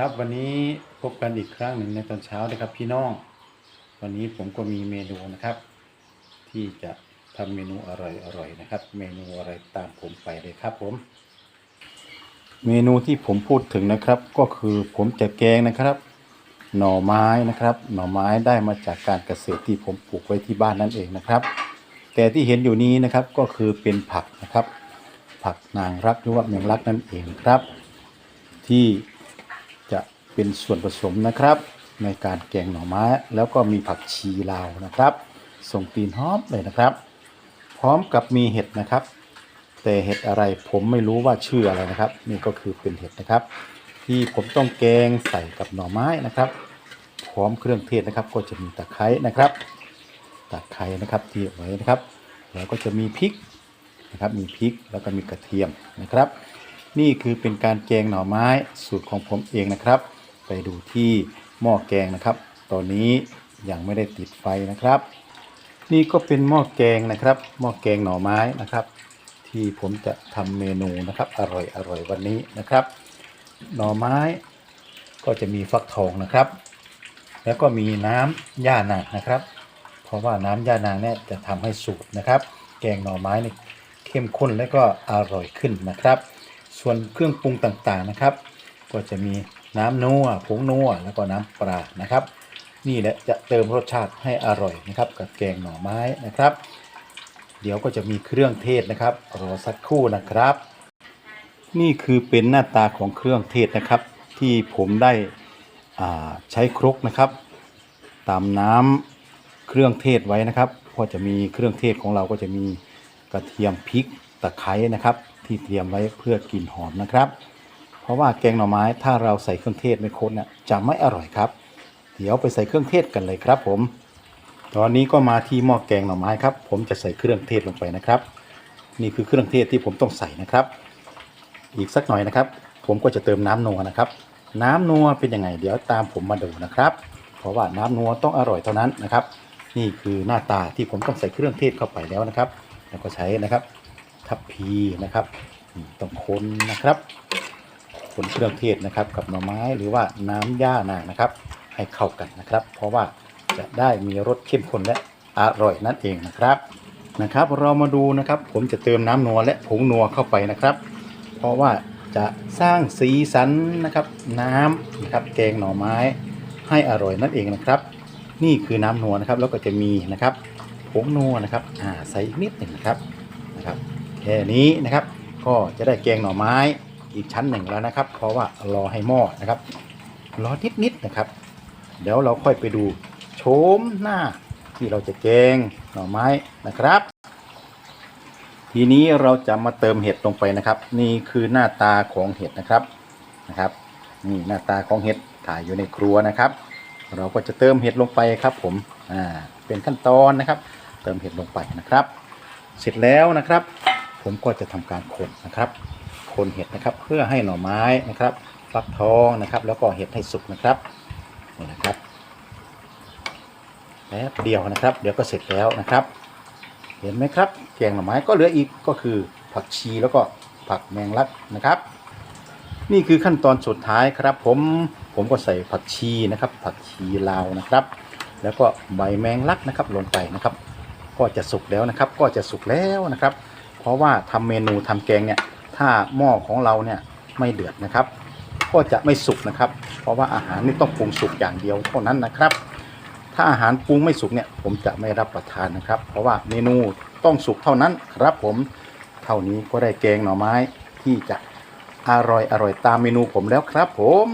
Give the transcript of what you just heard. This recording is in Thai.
ครับวันนี้พบกันอีกครั้งหนึ่งในตอนเช้านะครับพี่น้อง วันนี้ผมก็มีเมนูนะครับ ที่จะทำเมนูอร่อยๆนะครับ เมนูอะไรตามผมไปเลยครับผม เมนูที่ผมพูดถึงนะครับ ก็คือผมจะแกงนะครับ หน่อไม้นะครับ หน่อไม้ได้มาจากการเกษตรที่ผมปลูกไว้ที่บ้านนั่นเองนะครับ แต่ที่เห็นอยู่นี้นะครับก็คือเป็นผักนะครับ ผักนางรักหรือว่าแมงลักนั่นเองครับ ที่ เป็นส่วนผสมนะครับ ในการแกงหน่อไม้ แล้วก็มีผักชีลาวนะครับ ส่งกลิ่นหอมเลยนะครับ พร้อมกับมีเห็ดนะครับ แต่เห็ดอะไรผมไม่รู้ว่าชื่ออะไรนะครับ นี่ก็คือเป็นเห็ดนะครับ ที่ผมต้องแกงใส่กับหน่อไม้นะครับ พร้อมเครื่องเทศนะครับ ก็จะมีตะไคร้นะครับตะไคร้นะครับที่ไว้นะครับ แล้วก็จะมีพริกนะครับ มีพริกแล้วก็มีกระเทียมนะครับ นี่คือเป็นการแกงหน่อไม้สูตรของผมเองนะครับ ไปดูที่หม้อแกงนะครับ ตอนนี้ยังไม่ได้ติดไฟนะครับ นี่ก็เป็นหม้อแกงนะครับหม้อแกงหน่อไม้นะครับ ที่ผมจะทำเมนูนะครับ อร่อยอร่อยวันนี้นะครับ หน่อไม้ก็จะมีฟักทองนะครับ แล้วก็มีน้ำย่านางนะครับ เพราะว่าน้ำย่านางเนี่ยจะทำให้สูตรนะครับ แกงหน่อไม้นี่เข้มข้นและก็อร่อยขึ้นนะครับ ส่วนเครื่องปรุงต่างๆนะครับ ก็จะมี น้ำนัวผงนัวแล้วก็น้ำปลานะครับ นี่แหละจะเติมรสชาติให้อร่อยนะครับ กับแกงหน่อไม้นะครับ เดี๋ยวก็จะมีเครื่องเทศนะครับรอสักครู่นะครับ นี่คือเป็นหน้าตาของเครื่องเทศนะครับ ที่ผมได้ใช้ครกนะครับ ตามน้ำเครื่องเทศไว้นะครับก็จะมีเครื่องเทศของเราก็จะมีกระเทียมพริกตะไคร้นะครับ ที่เตรียมไว้เพื่อกลิ่นหอมนะครับ เพราะว่าแกงหน่อไม้ถ้าเราใส่เครื่องเทศไม่ครบเนี่ยจะไม่อร่อยครับ เดี๋ยวไปใส่เครื่องเทศกันเลยครับ ผม ตอนนี้ก็มาที่หม้อแกงหน่อไม้ครับ ผมจะใส่เครื่องเทศลงไปนะครับ นี่คือเครื่องเทศที่ผมต้องใส่นะครับ อีกสักหน่อยนะครับ ผมก็จะเติมน้ำนัวนะครับ น้ำนัวเป็นยังไง เดี๋ยวตามผมมาดูนะครับ เพราะว่าน้ำนัวต้องอร่อยเท่านั้นนะครับ นี่คือหน้าตาที่ผมต้องใส่เครื่องเทศเข้าไปแล้วนะครับ แล้วก็ใช้นะครับ ทัพพีนะครับต้องคนนะครับ คนเครื่องเทศนะครับ กับหน่อไม้หรือว่าน้ำย่านางนะครับ ให้เข้ากันนะครับ เพราะว่าจะได้มีรสเข้มข้นและอร่อยนั่นเองนะครับนะครับ เรามาดูนะครับ ผมจะเติมน้ำนัวและผงนัวเข้าไปนะครับ เพราะว่าจะสร้างสีสันนะครับน้ำนะครับแกงหน่อไม้ให้อร่อยนั่นเองนะครับ นี่คือน้ำนัวนะครับแล้วก็จะมีนะครับผงนัวนะครับอ่าใส่นิดหนึ่งนะครับนะครับ แค่นี้นะครับก็จะได้แกงหน่อไม้ อีกชั้นหนึ่งแล้วนะครับ เพราะว่ารอให้หม้อนะครับ รอนิดนิดๆนะครับ เดี๋ยวเราค่อยไปดูโฉมหน้าที่เราจะแกงหน่อไม้นะครับ ทีนี้เราจะมาเติมเห็ดลงไปนะครับ นี่คือหน้าตาของเห็ดนะครับนะครับ นี่หน้าตาของเห็ดถ่ายอยู่ในครัวนะครับ เราก็จะเติมเห็ดลงไปครับ ผมอ่าเป็นขั้นตอนนะครับ เติมเห็ดลงไปนะครับ เสร็จแล้วนะครับ ผมก็จะทำการคนนะครับ คนเห็ดนะครับ เพื่อให้หน่อไม้นะครับฟักทองนะครับ แล้วก็เห็ดให้สุกนะครับนี่นะครับแป๊บเดียวนะครับ เดี๋ยวก็เสร็จแล้วนะครับ เห็นไหมครับแกงหน่อไม้ก็เหลืออีกก็คือผักชีแล้วก็ผักแมงลักนะครับ นี่คือขั้นตอนสุดท้ายครับ ผมผมก็ใส่ผักชีนะครับ ผักชีลาวนะครับ แล้วก็ใบแมงลักนะครับลงไปนะครับ ก็จะสุกแล้วนะครับ ก็จะสุกแล้วนะครับ เพราะว่าทำเมนูทำแกงเนี่ย ถ้าหม้อของเราเนี่ยไม่เดือดนะครับ ก็จะไม่สุกนะครับ เพราะว่าอาหารนี่ต้องปรุงสุกอย่างเดียวเท่านั้นนะครับ ถ้าอาหารปรุงไม่สุกเนี่ยผมจะไม่รับประทานนะครับ เพราะว่าเมนูต้องสุกเท่านั้นครับผมเท่านี้ก็ได้แกงหน่อไม้ที่จะอร่อยอร่อยตามเมนูผมแล้วครับผม